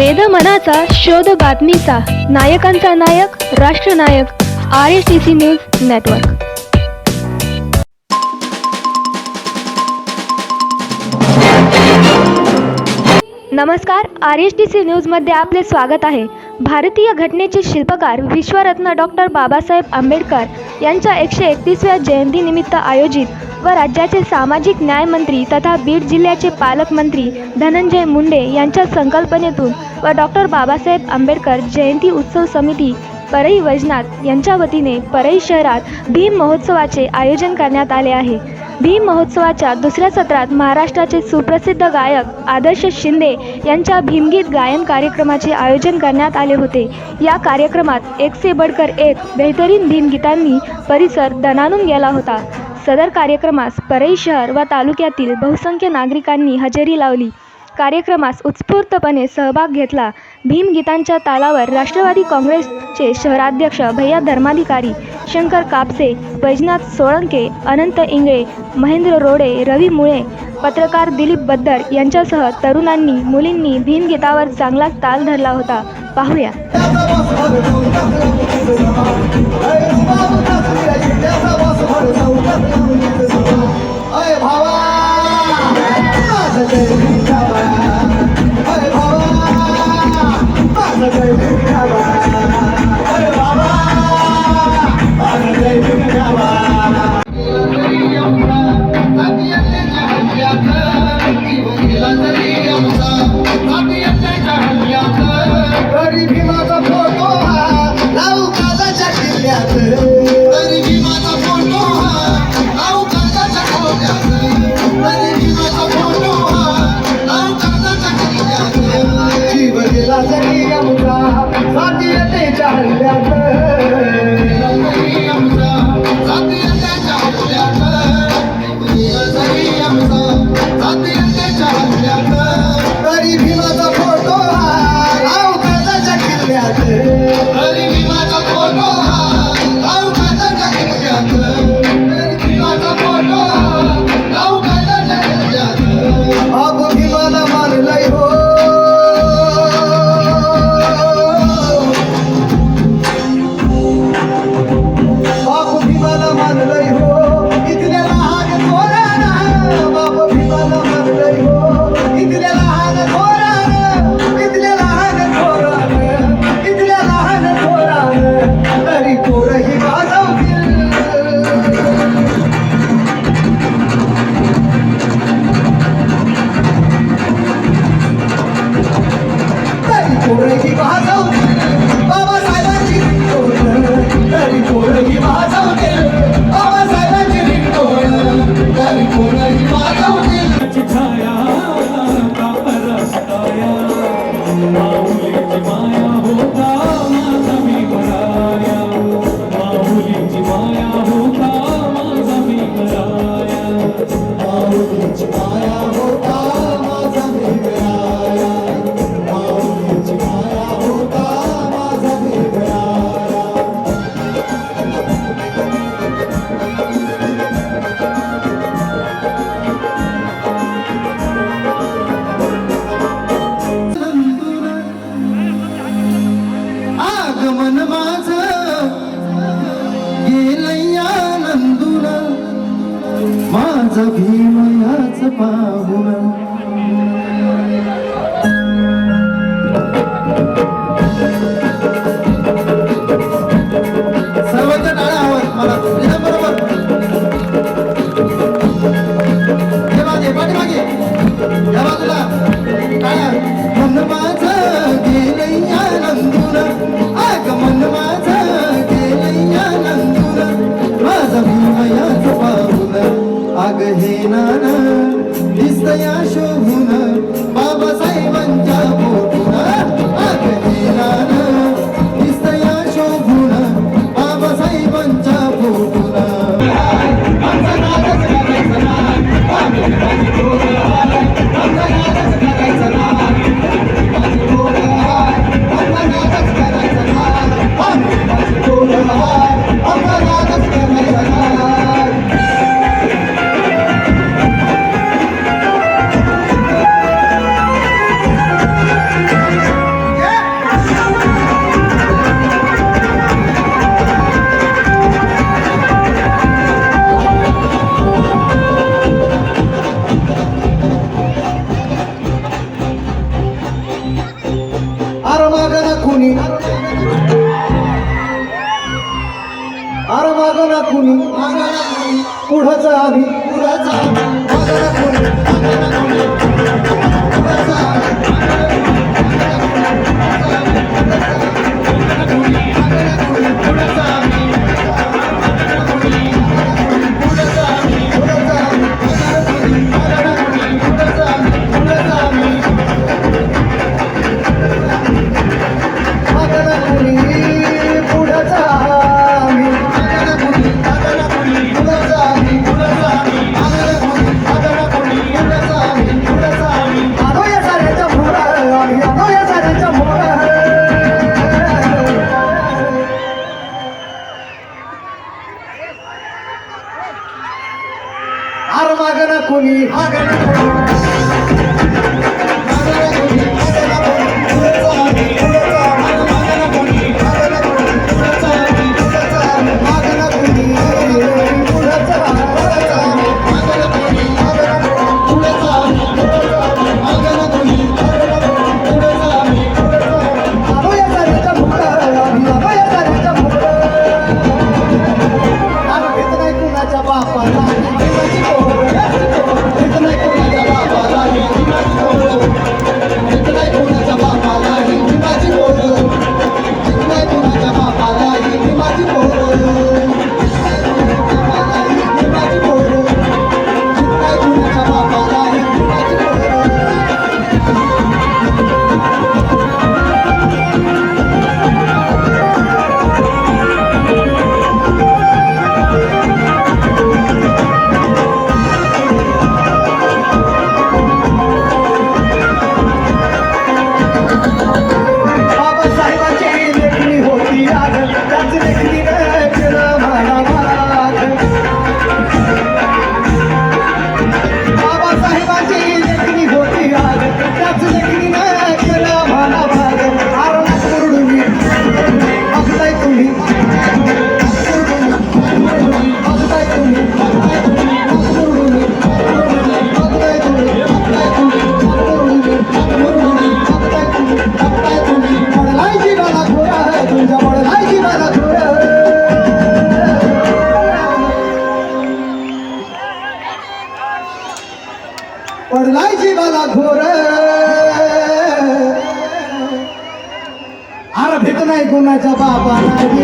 वेद मनाचा शोध बातमीचा. नायकांचा नायक राष्ट्रनायक R S T C news network नमस्कार आर एस टी सी न्यूजमध्ये आपले स्वागत आहे. भारतीय घटनेचे शिल्पकार विश्वरत्न डॉक्टर बाबासाहेब आंबेडकर यांच्या एकशे एकतीसव्या जयंतीनिमित्त आयोजित व राज्याचे सामाजिक न्यायमंत्री तथा बीड जिल्ह्याचे पालकमंत्री धनंजय मुंडे यांच्या संकल्पनेतून व डॉक्टर बाबासाहेब आंबेडकर जयंती उत्सव समिती परई वैजनाथ यांच्या वतीने परई शहरात भीम महोत्सवाचे आयोजन करण्यात आले आहे. भीम महोत्सवाच्या दुसऱ्या सत्रात महाराष्ट्राचे सुप्रसिद्ध गायक आदर्श शिंदे यांच्या भीमगीत गायन कार्यक्रमाचे आयोजन करण्यात आले होते. या कार्यक्रमात एक से बडकर एक बेहतरीन भीमगीतांनी परिसर दणानून गेला होता. सदर कार्यक्रमास परई शहर व तालुक्यातील बहुसंख्य नागरिकांनी हजेरी लावली. कार्यक्रमास उत्स्फूर्तपणे सहभाग घेतला. भीमगीतांच्या तालावर राष्ट्रवादी काँग्रेसचे शहराध्यक्ष भैया धर्माधिकारी शंकर कापसे वैजनाथ सोळंके अनंत इंगळे महेंद्र रोडे रवी मुळे पत्रकार दिलीप बद्दर यांच्यासह तरुणांनी मुलींनी भीमगीतावर चांगलाच ताल धरला होता. पाहूया. भावा! আমরা भीमयाच पाहुण Yashoguna সারি はこに。剥 नाही कुणाच्या बाबा नाही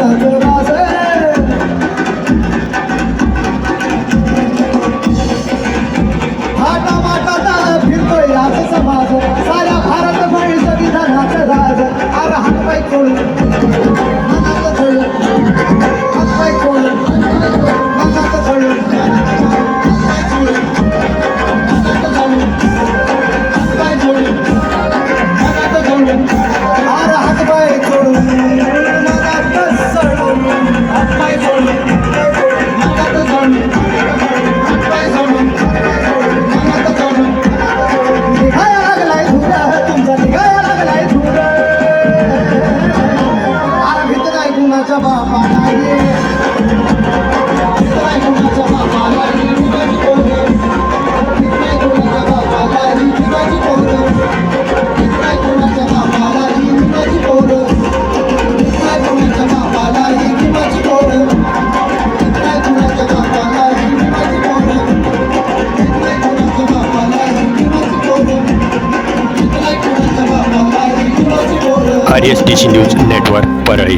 I'm न्यूज नेटवर्क परळी